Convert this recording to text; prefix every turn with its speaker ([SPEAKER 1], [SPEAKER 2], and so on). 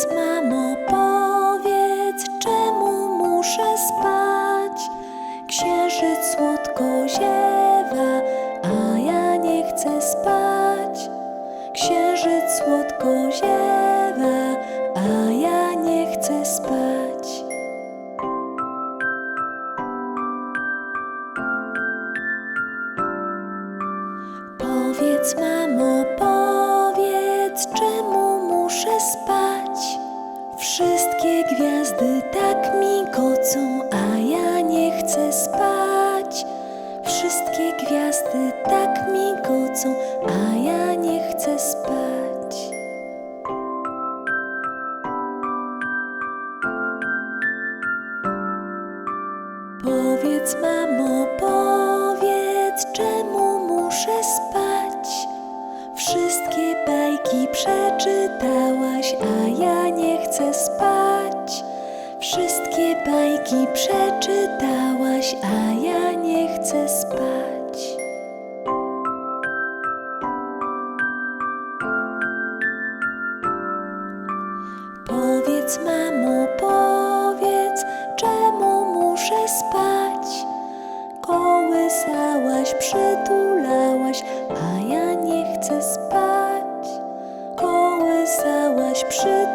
[SPEAKER 1] Powiedz, mamo, powiedz, czemu muszę spać? Księżyc słodko ziewa, a ja nie chcę spać. Księżyc słodko ziewa, a ja nie chcę spać. Powiedz, mamo, muszę spać? Wszystkie gwiazdy tak migocą, a ja nie chcę spać. Wszystkie gwiazdy tak migocą, a ja nie chcę spać. Powiedz, mamo, bajki przeczytałaś, a ja nie chcę spać. Powiedz, mamo, powiedz, czemu muszę spać? Kołysałaś, przytulałaś, a ja nie chcę spać. Kołysałaś, przytulałaś.